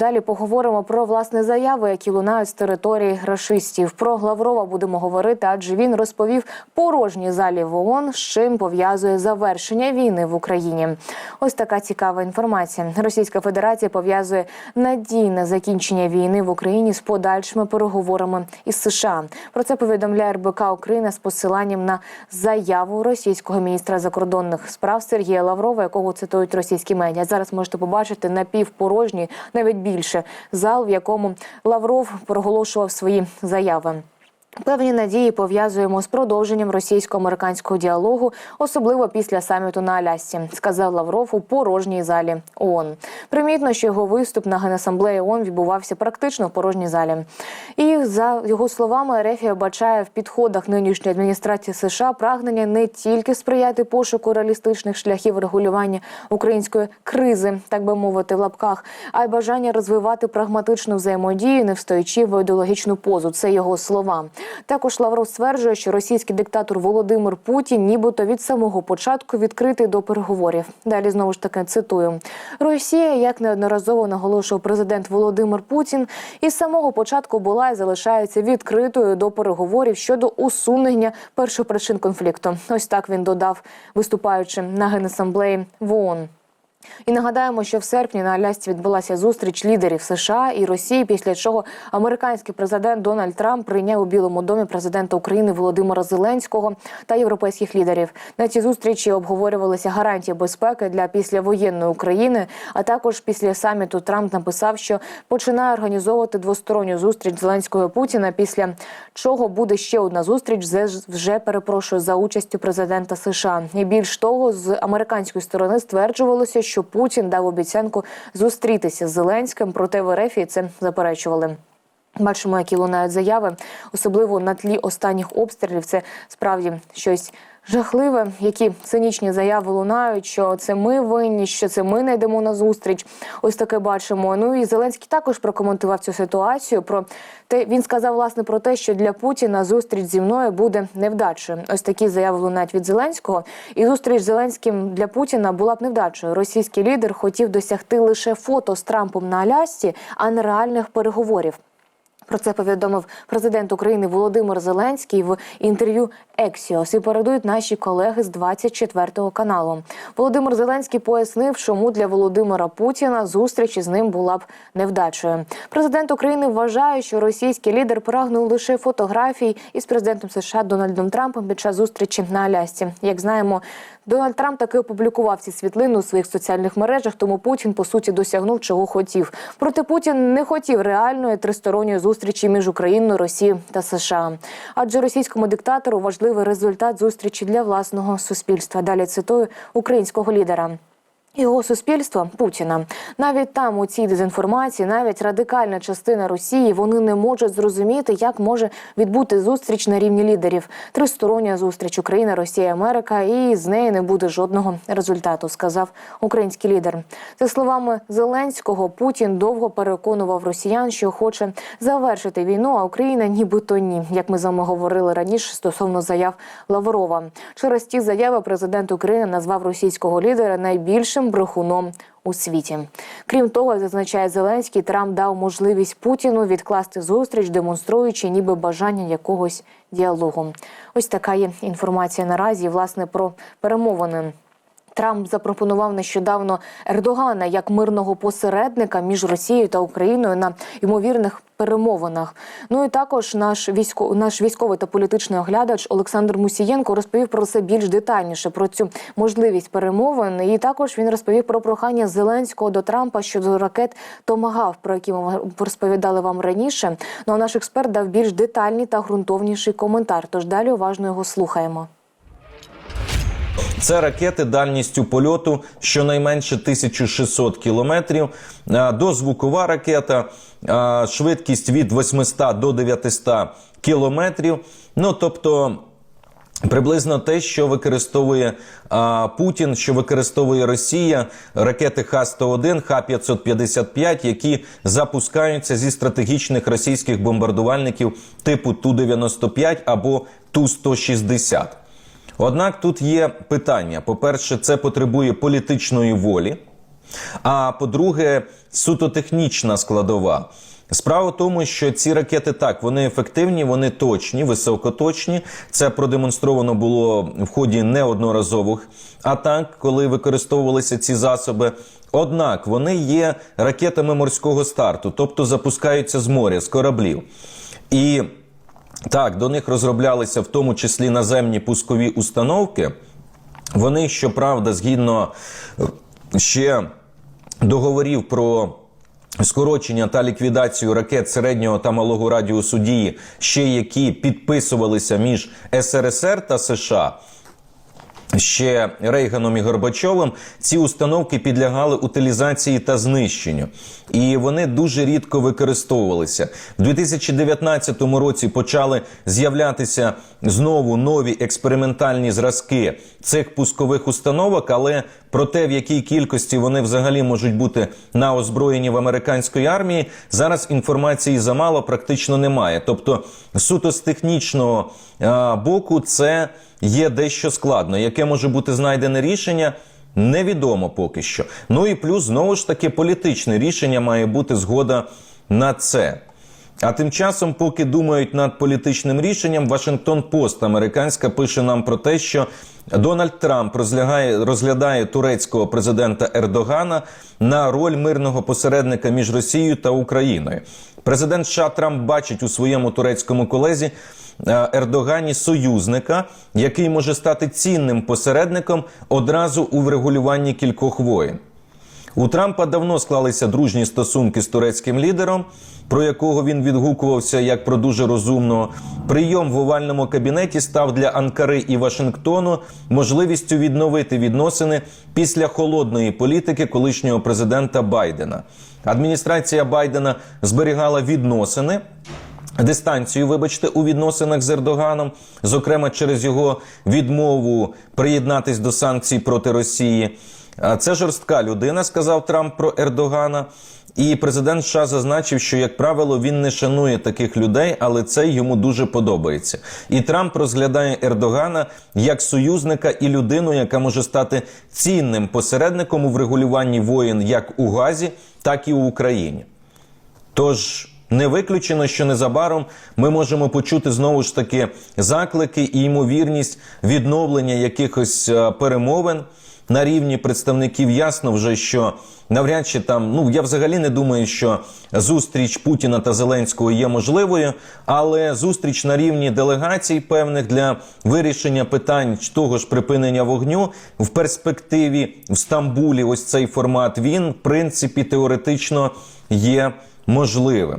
Далі поговоримо про власне заяви, які лунають з території рашистів. Про Главрова будемо говорити, адже він розповів порожній залі в ООН, з чим пов'язує завершення війни в Україні. Ось така цікава інформація. Російська Федерація пов'язує надійне закінчення війни в Україні з подальшими переговорами із США. Про це повідомляє РБК Україна з посиланням на заяву російського міністра закордонних справ Сергія Лаврова, якого цитують російські медіа. Зараз можете побачити напівпорожній, навіть більше зал, в якому Лавров проголошував свої заяви. Певні надії пов'язуємо з продовженням російсько-американського діалогу, особливо після саміту на Алясці, сказав Лавров у порожній залі ООН. Примітно, що його виступ на генасамблеї ООН відбувався практично в порожній залі. І за його словами, Рефія бачає в підходах нинішньої адміністрації США прагнення не тільки сприяти пошуку реалістичних шляхів регулювання української кризи, так би мовити, в лапках, а й бажання розвивати прагматичну взаємодію, не встоячи в ідеологічну позу. Це його слова. Також Лавров стверджує, що російський диктатор Володимир Путін, нібито від самого початку відкритий до переговорів. Далі знову ж таки цитую: Росія, як неодноразово наголошував президент Володимир Путін, із самого початку була і залишається відкритою до переговорів щодо усунення першопричин конфлікту. Ось так він додав, виступаючи на генасамблеї в ООН. І нагадаємо, що в серпні на Алясці відбулася зустріч лідерів США і Росії, після чого американський президент Дональд Трамп прийняв у Білому домі президента України Володимира Зеленського та європейських лідерів. На цій зустрічі обговорювалися гарантії безпеки для післявоєнної України. А також після саміту Трамп написав, що починає організовувати двосторонню зустріч Зеленського і Путіна. Після чого буде ще одна зустріч вже перепрошую за участю президента США. І більш того, з американської сторони стверджувалося, що Путін дав обіцянку зустрітися з Зеленським, проте в РФ це заперечували. Бачимо, які лунають заяви, особливо на тлі останніх обстрілів. Це справді щось жахливе. Які цинічні заяви лунають, що це ми винні, що це ми не йдемо на зустріч. Ось таке бачимо. Ну і Зеленський також прокоментував цю ситуацію. Про те він сказав власне про те, що для Путіна зустріч зі мною буде невдачею. Ось такі заяви лунають від Зеленського. І зустріч з Зеленським для Путіна була б невдачею. Російський лідер хотів досягти лише фото з Трампом на Алясці, а не реальних переговорів. Про це повідомив президент України Володимир Зеленський в інтерв'ю Ексіос і передують наші колеги з 24 каналу. Володимир Зеленський пояснив, чому для Володимира Путіна зустріч із ним була б невдачею. Президент України вважає, що російський лідер прагнув лише фотографій із президентом США Дональдом Трампом під час зустрічі на Алясці. Як знаємо, Дональд Трамп таки опублікував ці світлини у своїх соціальних мережах, тому Путін по суті досягнув чого хотів. Проте Путін не хотів реальної тристоронньої зустрічі між Україною, Росією та США. Адже російському диктатору важливий результат зустрічі для власного суспільства. Далі цитую українського лідера. Його суспільство Путіна навіть там у цій дезінформації, навіть радикальна частина Росії, вони не можуть зрозуміти, як може відбути зустріч на рівні лідерів. Тристороння зустріч Україна, Росія, Америка, і з неї не буде жодного результату, сказав український лідер. За словами Зеленського, Путін довго переконував росіян, що хоче завершити війну, а Україна нібито ні, як ми з вами говорили раніше стосовно заяв Лаврова. Через ті заяви президент України назвав російського лідера найбільшим брехуном у світі. Крім того, зазначає Зеленський, Трамп дав можливість Путіну відкласти зустріч, демонструючи ніби бажання якогось діалогу. Ось така є інформація наразі власне про перемовини. Трамп запропонував нещодавно Ердогана як мирного посередника між Росією та Україною на ймовірних перемовинах. Ну і також наш військо, наш військовий та політичний оглядач Олександр Мусієнко розповів про це більш детальніше про цю можливість перемовин. І також він розповів про прохання Зеленського до Трампа щодо ракет Томагав, про які ми розповідали вам раніше. Ну а наш експерт дав більш детальний та ґрунтовніший коментар. Тож далі уважно його слухаємо. Це ракети дальністю польоту щонайменше 1600 кілометрів. Дозвукова ракета, швидкість від 800 до 900 кілометрів. Ну тобто. Приблизно те, що використовує а, Путін, що використовує Росія, ракети Х-101, Х-555, які запускаються зі стратегічних російських бомбардувальників типу Ту-95 або Ту-160. Однак тут є питання: по-перше, це потребує політичної волі. А по-друге, суто технічна складова. Справа в тому, що ці ракети так, вони ефективні, вони точні, високоточні. Це продемонстровано було в ході неодноразових атак, коли використовувалися ці засоби. Однак вони є ракетами морського старту, тобто запускаються з моря, з кораблів. І так, до них розроблялися в тому числі наземні пускові установки. Вони, щоправда, згідно е, ще договорів про скорочення та ліквідацію ракет середнього та малого радіусу дії, ще які підписувалися між СРСР та США. Ще Рейганом і Горбачовим ці установки підлягали утилізації та знищенню, і вони дуже рідко використовувалися. В 2019 році почали з'являтися знову нові експериментальні зразки цих пускових установок, але про те, в якій кількості вони взагалі можуть бути на озброєнні в американської армії, зараз інформації замало практично немає. Тобто, суто з технічного боку, це є дещо складно. Яке може бути знайдене рішення? Невідомо поки що. Ну і плюс знову ж таки політичне рішення має бути згода на це. А тим часом, поки думають над політичним рішенням, Вашингтон Пост американська пише нам про те, що Дональд Трамп розглядає, розглядає турецького президента Ердогана на роль мирного посередника між Росією та Україною. Президент США Трамп бачить у своєму турецькому колезі е, Ердогані союзника, який може стати цінним посередником одразу у врегулюванні кількох воєн. У Трампа давно склалися дружні стосунки з турецьким лідером, про якого він відгукувався як про дуже розумного. Прийом в овальному кабінеті став для Анкари і Вашингтону можливістю відновити відносини після холодної політики колишнього президента Байдена. Адміністрація Байдена зберігала відносини. Дистанцію, вибачте, у відносинах з Ердоганом, зокрема через його відмову приєднатись до санкцій проти Росії. Це жорстка людина, сказав Трамп про Ердогана. І президент США зазначив, що, як правило, він не шанує таких людей, але це йому дуже подобається. І Трамп розглядає Ердогана як союзника і людину, яка може стати цінним посередником у врегулюванні воєн як у Газі, так і у Україні. Тож не виключено, що незабаром ми можемо почути знову ж таки заклики і ймовірність відновлення якихось е, перемовин на рівні представників. Ясно вже, що навряд чи там, ну я взагалі не думаю, що зустріч Путіна та Зеленського є можливою, але зустріч на рівні делегацій певних для вирішення питань того ж припинення вогню в перспективі в Стамбулі. Ось цей формат він в принципі теоретично є можливим.